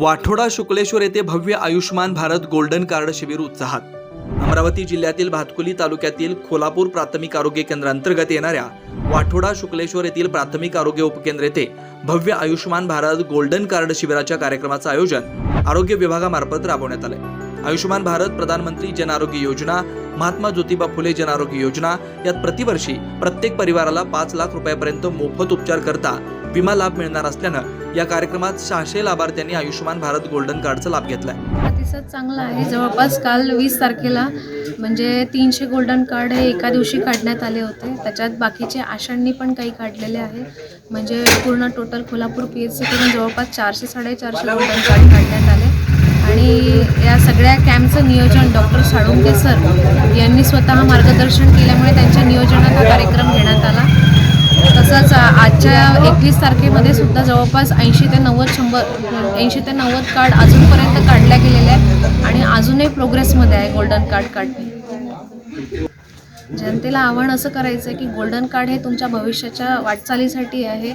वाठोडा शुक्लेश्वर येथे भव्य Ayushman Bharat golden card शिबिर उत्साहात. अमरावती जिल्ह्यातील भातकुली तालुक्यातील खोलापूर प्राथमिक आरोग्य केंद्रांतर्गत येणाऱ्या वाठोडा शुक्लेश्वर येथील प्राथमिक आरोग्य उपकेंद्र येथे भव्य आयुष्मान भारत गोल्डन कार्ड शिबिराच्या कार्यक्रमाचं आयोजन आरोग्य विभागामार्फत राबवण्यात आलं आयुष्यमान भारत प्रधानमंत्री जन आरोग्य योजना महात्मा ज्योतिबा फुले जन आरोग्य योजना यात प्रतिवर्षी प्रत्येक परिवाराला पाच लाख रुपयापर्यंत मोफत उपचार करता विमा लाभ मिळणार असल्यानं या कार्यक्रमात सहाशे लाभार्थ्यांनी आयुष्यमान भारत गोल्डन कार्डचा लाभ घेतलाय. प्रतिसाद चांगला आहे. जवळपास काल वीस तारखेला म्हणजे तीनशे गोल्डन कार्ड हे एका दिवशी काढण्यात आले होते. त्याच्यात बाकीचे आषाढनी पण काही काढलेले आहे म्हणजे पूर्ण टोटल कोल्हापूर पी एच सीकडून जवळपास चारशे साडेचारशे गोल्डन कार्ड काढण्यात आले. आणि या सगळ्या कॅम्पचं नियोजन डॉक्टर साळुंके सर यांनी स्वतः मार्गदर्शन केल्यामुळे त्यांच्या नियोजनात हा कार्यक्रम घेण्यात आला. तसंच आजच्या एकवीस तारखेमध्ये सुद्धा जवळपास ऐंशी ते नव्वद शंभर ऐंशी ते नव्वद कार्ड अजूनपर्यंत काढल्या गेलेल्या आहेत आणि अजूनही प्रोग्रेसमध्ये आहे गोल्डन कार्ड काढणे. जनतेला आव्हान असं करायचं आहे की गोल्डन कार्ड हे तुमच्या भविष्याच्या वाटचालीसाठी आहे.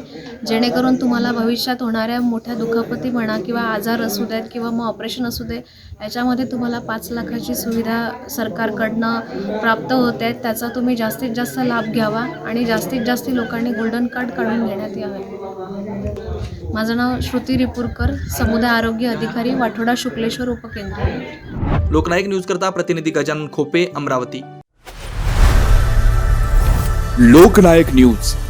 जेणेकरून तुम्हाला भविष्यात होणाऱ्या मोठ्या दुखापती म्हणा किंवा आजार असू देत किंवा मग ऑपरेशन असू दे याच्यामध्ये तुम्हाला पाच लाखाची सुविधा सरकारकडनं प्राप्त होते. आहेत त्याचा तुम्ही जास्तीत जास्त लाभ घ्यावा आणि जास्तीत जास्त लोकांनी गोल्डन कार्ड काढून घेण्यात यावे. माझं नाव श्रुती रिपूरकर समुदाय आरोग्य अधिकारी वाठोडा शुक्लेश्वर उपकेंद्र. लोकनायक न्यूज करता प्रतिनिधी गजानन खोपे अमरावती. लोकनायक न्यूज.